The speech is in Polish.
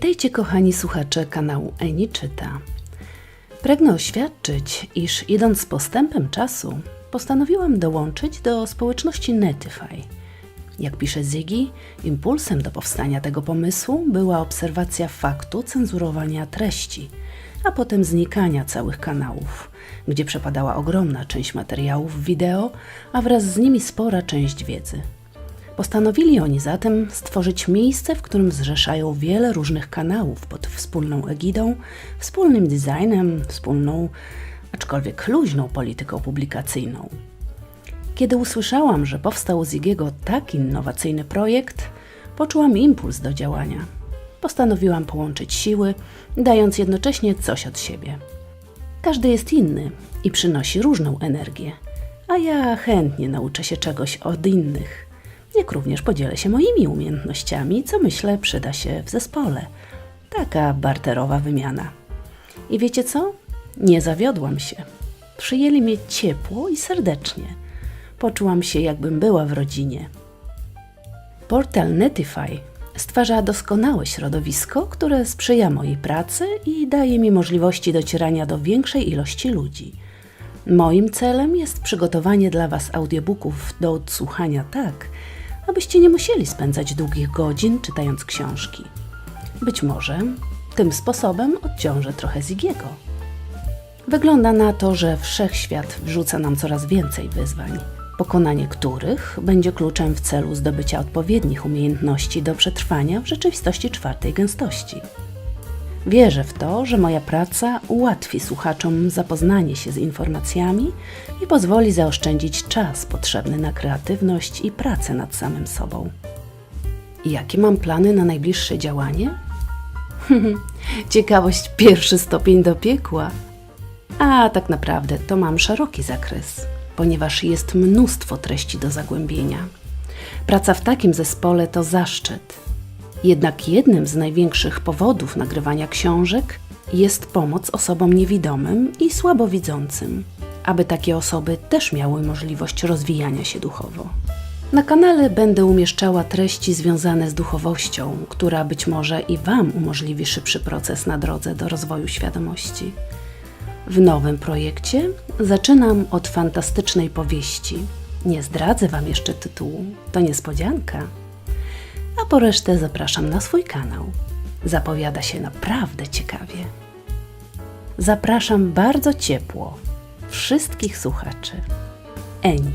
Witajcie kochani słuchacze kanału Eni Czyta. Pragnę oświadczyć, iż idąc z postępem czasu, postanowiłam dołączyć do społeczności Netify. Jak pisze Ziggy, impulsem do powstania tego pomysłu była obserwacja faktu cenzurowania treści, a potem znikania całych kanałów, gdzie przepadała ogromna część materiałów wideo, a wraz z nimi spora część wiedzy. Postanowili oni zatem stworzyć miejsce, w którym zrzeszają wiele różnych kanałów pod wspólną egidą, wspólnym designem, wspólną, aczkolwiek luźną polityką publikacyjną. Kiedy usłyszałam, że powstał z Zigiego tak innowacyjny projekt, poczułam impuls do działania. Postanowiłam połączyć siły, dając jednocześnie coś od siebie. Każdy jest inny i przynosi różną energię, a ja chętnie nauczę się czegoś od innych jak również podzielę się moimi umiejętnościami, co myślę przyda się w zespole. Taka barterowa wymiana. I wiecie co? Nie zawiodłam się. Przyjęli mnie ciepło i serdecznie. Poczułam się, jakbym była w rodzinie. Portal Netify stwarza doskonałe środowisko, które sprzyja mojej pracy i daje mi możliwości docierania do większej ilości ludzi. Moim celem jest przygotowanie dla Was audiobooków do odsłuchania tak, abyście nie musieli spędzać długich godzin czytając książki. Być może tym sposobem odciążę trochę Zigiego. Wygląda na to, że wszechświat wrzuca nam coraz więcej wyzwań, pokonanie których będzie kluczem w celu zdobycia odpowiednich umiejętności do przetrwania w rzeczywistości czwartej gęstości. Wierzę w to, że moja praca ułatwi słuchaczom zapoznanie się z informacjami i pozwoli zaoszczędzić czas potrzebny na kreatywność i pracę nad samym sobą. Jakie mam plany na najbliższe działanie? Ciekawość pierwszy stopień do piekła. A tak naprawdę to mam szeroki zakres, ponieważ jest mnóstwo treści do zagłębienia. Praca w takim zespole to zaszczyt, jednak jednym z największych powodów nagrywania książek jest pomoc osobom niewidomym i słabowidzącym, aby takie osoby też miały możliwość rozwijania się duchowo. Na kanale będę umieszczała treści związane z duchowością, która być może i Wam umożliwi szybszy proces na drodze do rozwoju świadomości. W nowym projekcie zaczynam od fantastycznej powieści. Nie zdradzę Wam jeszcze tytułu, to niespodzianka a po resztę zapraszam na swój kanał. Zapowiada się naprawdę ciekawie. Zapraszam bardzo ciepło wszystkich słuchaczy. Eni.